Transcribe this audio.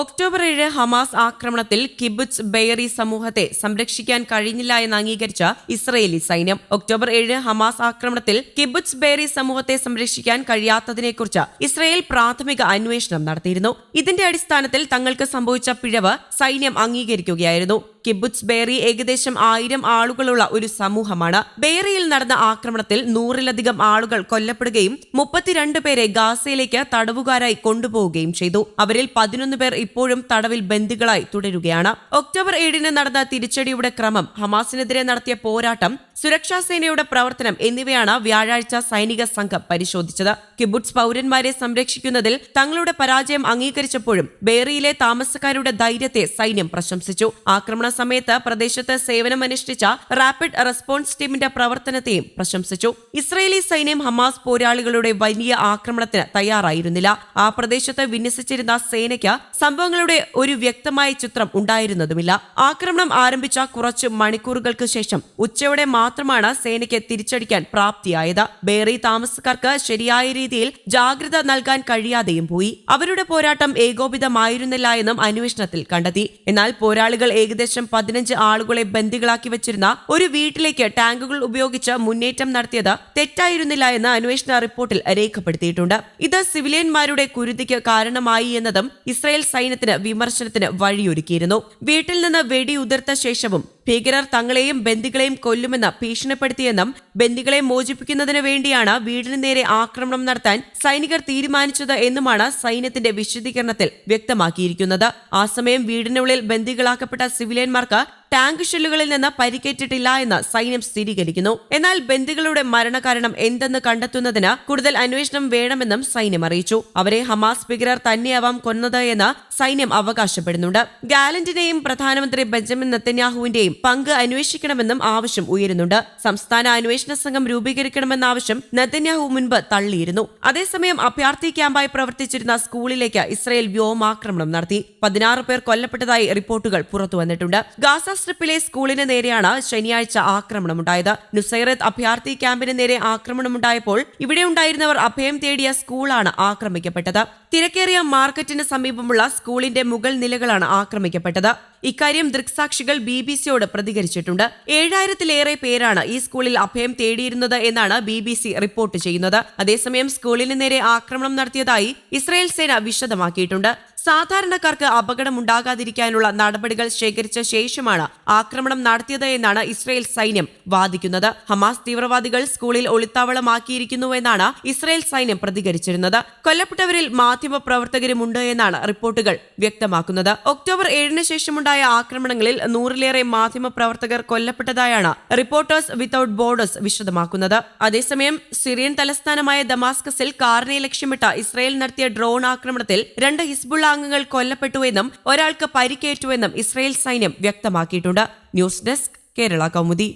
October ഏഴ് Hamas ആക്രമണത്തിൽ കിബുച്ച് ബെയറി സമൂഹത്തെ സംരക്ഷിക്കാൻ കഴിഞ്ഞില്ല എന്ന് അംഗീകരിച്ച ഇസ്രയേലി സൈന്യം. ഒക്ടോബർ ഏഴ് ഹമാസ് ആക്രമണത്തിൽ കിബുച്ച് ബെയറി സമൂഹത്തെ സംരക്ഷിക്കാൻ കഴിയാത്തതിനെക്കുറിച്ച് ഇസ്രയേൽ പ്രാഥമിക അന്വേഷണം നടത്തിയിരുന്നു. ഇതിന്റെ അടിസ്ഥാനത്തിൽ തങ്ങൾക്ക് സംഭവിച്ച പിഴവ് സൈന്യം അംഗീകരിക്കുകയായിരുന്നു. കിബുച്ച് ബേറി ഏകദേശം ആയിരം ആളുകളുള്ള ഒരു സമൂഹമാണ്. ബേറിയിൽ നടന്ന ആക്രമണത്തിൽ നൂറിലധികം ആളുകൾ കൊല്ലപ്പെടുകയും മുപ്പത്തിരണ്ട് പേരെ ഗാസയിലേക്ക് തടവുകാരായി കൊണ്ടുപോവുകയും ചെയ്തു. അവരിൽ പതിനൊന്ന് പേർ ഇപ്പോഴും തടവിൽ ബന്ദികളായി തുടരുകയാണ്. ഒക്ടോബർ ഏഴിന് നടന്ന തിരിച്ചടിയുടെ ക്രമം ഹമാസിനെതിരെ നടത്തിയ പോരാട്ടം സുരക്ഷാ സേനയുടെ പ്രവർത്തനം എന്നിവയാണ് വ്യാഴാഴ്ച സൈനിക സംഘം പരിശോധിച്ചത്. കിബുട്സ് പൗരന്മാരെ സംരക്ഷിക്കുന്നതിൽ തങ്ങളുടെ പരാജയം അംഗീകരിച്ചപ്പോഴും ബേറിയിലെ താമസക്കാരുടെ ധൈര്യത്തെ സൈന്യം പ്രശംസിച്ചു. ആക്രമണ സമയത്ത് പ്രദേശത്ത് സേവനമനുഷ്ഠിച്ച റാപ്പിഡ് റെസ്പോൺസ് ടീമിന്റെ പ്രവർത്തനത്തെയും പ്രശംസിച്ചു. ഇസ്രയേലി സൈന്യം ഹമാസ് പോരാളികളുടെ വലിയ ആക്രമണത്തിന് തയ്യാറായിരുന്നില്ല. ആ പ്രദേശത്ത് വിന്യസിച്ചിരുന്ന സേനയ്ക്ക് സംഭവങ്ങളുടെ ഒരു വ്യക്തമായ ചിത്രം ഉണ്ടായിരുന്നതുമില്ല. ആക്രമണം ആരംഭിച്ച കുറച്ച് മണിക്കൂറുകൾക്ക് ശേഷം ഉച്ചയോടെ മാത്രമാണ് സേനയ്ക്ക് തിരിച്ചടിക്കാൻ പ്രാപ്തിയായത്. ബേറി താമസക്കാർക്ക് ശരിയായ രീതിയിൽ ജാഗ്രത നൽകാൻ കഴിയാതെയും പോയി. അവരുടെ പോരാട്ടം ഏകോപിതമായിരുന്നില്ല എന്നും അന്വേഷണത്തിൽ കണ്ടെത്തി. എന്നാൽ പോരാളികൾ ഏകദേശം പതിനഞ്ച് ആളുകളെ ബന്ദികളാക്കി വെച്ചിരുന്ന ഒരു വീട്ടിലേക്ക് ടാങ്കുകൾ ഉപയോഗിച്ച് മുന്നേറ്റം നടത്തിയത് തെറ്റായിരുന്നില്ല എന്ന് അന്വേഷണ റിപ്പോർട്ടിൽ രേഖപ്പെടുത്തിയിട്ടുണ്ട്. ഇത് സിവിലിയന്മാരുടെ കുരുതിക്ക് കാരണമായി എന്നതും ഇസ്രായേൽ സൈന്യത്തിന് വിമർശനത്തിന് വഴിയൊരുക്കിയിരുന്നു. വീട്ടിൽ നിന്ന് വെടിയുതിർത്ത ശേഷവും ഭീകരർ തങ്ങളെയും ബന്ദികളെയും കൊല്ലുമെന്ന് ഭീഷണിപ്പെടുത്തിയെന്നും ബന്ദികളെ മോചിപ്പിക്കുന്നതിന് വേണ്ടിയാണ് വീടിന് നേരെ ആക്രമണം നടത്താൻ സൈനികർ തീരുമാനിച്ചത് എന്നുമാണ് സൈന്യത്തിന്റെ വിശദീകരണത്തിൽ വ്യക്തമാക്കിയിരിക്കുന്നത്. ആ സമയം വീടിനുള്ളിൽ ബന്ദികളാക്കപ്പെട്ട സിവിലിയന്മാർക്ക് ടാങ്ക് ഷെല്ലുകളിൽ നിന്ന് പരിക്കേറ്റിട്ടില്ല എന്ന് സൈന്യം സ്ഥിരീകരിക്കുന്നു. എന്നാൽ ബന്ദികളുടെ മരണകാരണം എന്തെന്ന് കണ്ടെത്തുന്നതിന് കൂടുതൽ അന്വേഷണം വേണമെന്നും സൈന്യം അറിയിച്ചു. അവരെ ഹമാസ് ഭീകരർ തന്നെയാവാം കൊന്നത് എന്ന് സൈന്യം അവകാശപ്പെടുന്നുണ്ട്. ഗാലന്റിനെയും പ്രധാനമന്ത്രി ബെഞ്ചമിൻ നെത്തന്യാഹുവിന്റെയും പങ്ക് അന്വേഷിക്കണമെന്നും ആവശ്യം ഉയരുന്നുണ്ട്. സംസ്ഥാന അന്വേഷണ സംഘം രൂപീകരിക്കണമെന്ന ആവശ്യം നെത്തന്യാഹു മുൻപ് തള്ളിയിരുന്നു. അതേസമയം അഭയാർത്ഥി ക്യാമ്പായി പ്രവർത്തിച്ചിരുന്ന സ്കൂളിലേക്ക് ഇസ്രയേൽ വ്യോമാക്രമണം നടത്തി. പതിനാറ് പേർ കൊല്ലപ്പെട്ടതായി റിപ്പോർട്ടുകൾ പുറത്തുവന്നിട്ടുണ്ട് ഗാസ സ്ട്രിപ്പിലെ സ്കൂളിന് നേരെയാണ് ശനിയാഴ്ച ആക്രമണമുണ്ടായത്. നുസൈറത്ത് അഭയാർത്ഥി ക്യാമ്പിന് നേരെ ആക്രമണമുണ്ടായപ്പോൾ ഇവിടെ ഉണ്ടായിരുന്നവർ അഭയം തേടിയ സ്കൂളാണ് ആക്രമിക്കപ്പെട്ടത്. തിരക്കേറിയ മാർക്കറ്റിന് സമീപമുള്ള സ്കൂളിന്റെ മുകൾ നിലകളാണ് ആക്രമിക്കപ്പെട്ടത്. ഇക്കാര്യം ദൃക്സാക്ഷികൾ ബി ബി സിയോട് പ്രതികരിച്ചിട്ടുണ്ട്. ഏഴായിരത്തിലേറെ പേരാണ് ഈ സ്കൂളിൽ അഭയം തേടിയിരുന്നത് എന്നാണ് ബി ബി സി റിപ്പോർട്ട് ചെയ്യുന്നത്. അതേസമയം സ്കൂളിന് നേരെ ആക്രമണം നടത്തിയതായി ഇസ്രായേൽ സേന വിശദമാക്കിയിട്ടുണ്ട്. സാധാരണക്കാർക്ക് അപകടമുണ്ടാകാതിരിക്കാനുള്ള നടപടികൾ ശേഖരിച്ച ശേഷമാണ് ആക്രമണം നടത്തിയത് എന്നാണ് ഇസ്രയേൽ സൈന്യം വാദിക്കുന്നത്. ഹമാസ് തീവ്രവാദികൾ സ്കൂളിൽ ഒളിത്താവളമാക്കിയിരിക്കുന്നുവെന്നാണ് ഇസ്രയേൽ സൈന്യം പ്രതികരിച്ചിരുന്നത്. കൊല്ലപ്പെട്ടവരിൽ മാധ്യമ പ്രവർത്തകരുമുണ്ട് എന്നാണ് റിപ്പോർട്ടുകൾ വ്യക്തമാക്കുന്നത്. ഒക്ടോബർ ഏഴിന് ശേഷമുണ്ടായ ആക്രമണങ്ങളിൽ നൂറിലേറെ മാധ്യമ പ്രവർത്തകർ കൊല്ലപ്പെട്ടതായാണ് റിപ്പോർട്ടേഴ്സ് വിത്തൌട്ട് ബോർഡേഴ്സ് വിശദമാക്കുന്നത്. അതേസമയം സിറിയൻ തലസ്ഥാനമായ ദമാസ്കസിൽ കാറിനെ ലക്ഷ്യമിട്ട ഇസ്രയേൽ നടത്തിയ ഡ്രോൺ ആക്രമണത്തിൽ രണ്ട് ഹിസ്ബുള്ള അംഗങ്ങൾ കൊല്ലപ്പെട്ടുവെന്നും ഒരാൾക്ക് പരിക്കേറ്റുവെന്നും ഇസ്രയേൽ സൈന്യം വ്യക്തമാക്കിയിട്ടുണ്ട്. News desk Kerala Kaumudi.